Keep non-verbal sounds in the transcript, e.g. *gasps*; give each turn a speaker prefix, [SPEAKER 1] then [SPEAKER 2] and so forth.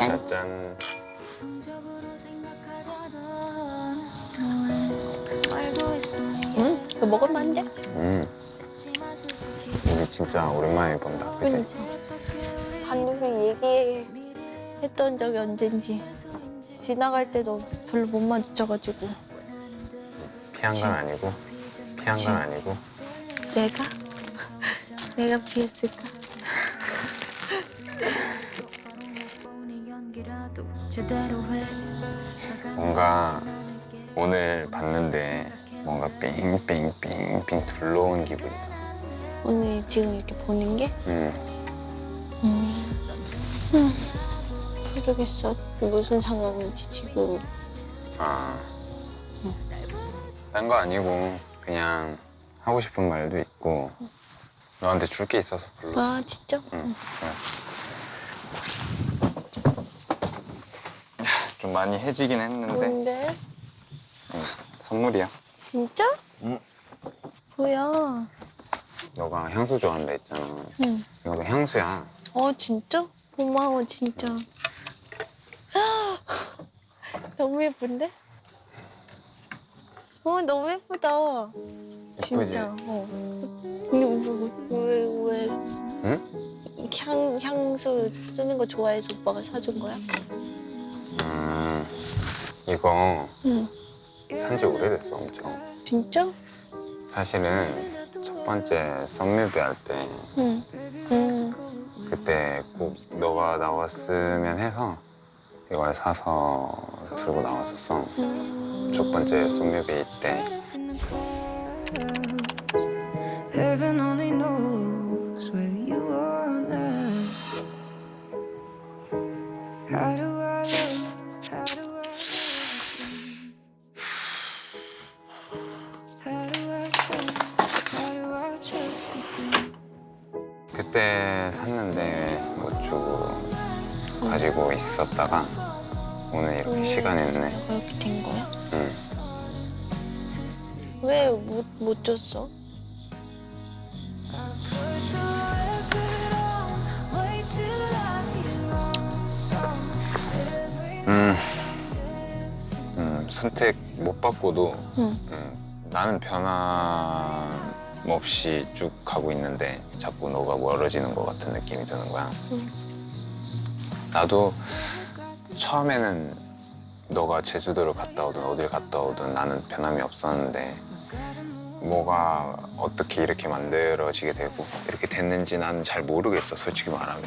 [SPEAKER 1] 짠.
[SPEAKER 2] 짠.
[SPEAKER 1] 응? 이거 안 돼?
[SPEAKER 2] 음. 우리 진짜 오랜만에 본다. 그치?
[SPEAKER 1] 단둘이 얘기했던 적이 언젠지 지나갈 때도 별로 못 마주쳐가지고
[SPEAKER 2] 피한 건 아니고 피한 건 아니고
[SPEAKER 1] 내가? *laughs* 내가 피했을까?
[SPEAKER 2] 뭔가 오늘 봤는데 뭔가 삥삥삥삥 둘러온 기분이다.
[SPEAKER 1] 오늘 지금 이렇게 보는 게?
[SPEAKER 2] 음.
[SPEAKER 1] 음, 모르겠어 무슨 상황인지 지금
[SPEAKER 2] 아. 딴거 아니고 그냥 하고 싶은 말도 있고 너한테 줄 게 있어서 불러.
[SPEAKER 1] 아 진짜?
[SPEAKER 2] 응. 좀 많이 해지긴 했는데
[SPEAKER 1] 뭔데?
[SPEAKER 2] 응, 선물이야.
[SPEAKER 1] 진짜?
[SPEAKER 2] 응.
[SPEAKER 1] 뭐야?
[SPEAKER 2] 너가 향수 좋아한다 했잖아.
[SPEAKER 1] 응.
[SPEAKER 2] 이것도 향수야.
[SPEAKER 1] 어 진짜? 고마워 진짜. *gasps* 너무 예쁜데? 어 너무 예쁘다. 진짜. 어. 이게 왜왜
[SPEAKER 2] 응?
[SPEAKER 1] 향 향수 쓰는 거 좋아해서 오빠가 사준 거야?
[SPEAKER 2] 음, 이거
[SPEAKER 1] 응.
[SPEAKER 2] 산지 오래됐어 엄청.
[SPEAKER 1] 진짜?
[SPEAKER 2] 사실은 첫 번째 썸뮤비 할 때
[SPEAKER 1] 응. 응.
[SPEAKER 2] 그때 꼭 너가 나왔으면 해서 이걸 사서 들고 나왔었어. 첫 번째 썸뮤비 때.
[SPEAKER 3] Heaven only knows where you are now. How do I
[SPEAKER 2] 그때 샀는데 못 주고 가지고 있었다가 오늘 이렇게 시간이 있네.
[SPEAKER 1] 그렇게 된 거야?
[SPEAKER 2] 응.
[SPEAKER 1] 왜 못 못 줬어?
[SPEAKER 2] 음, 음, 선택 못 받고도
[SPEAKER 1] 응.
[SPEAKER 2] 음, 나는 변함 없이 쭉 가고 있는데 자꾸 너가 멀어지는 것 같은 느낌이 드는 거야.
[SPEAKER 1] 응.
[SPEAKER 2] 나도 처음에는 너가 제주도를 갔다 오든 어딜 갔다 오든 나는 변함이 없었는데 뭐가 어떻게 이렇게 만들어지게 되고 이렇게 됐는지 나는 잘 모르겠어 솔직히 말하면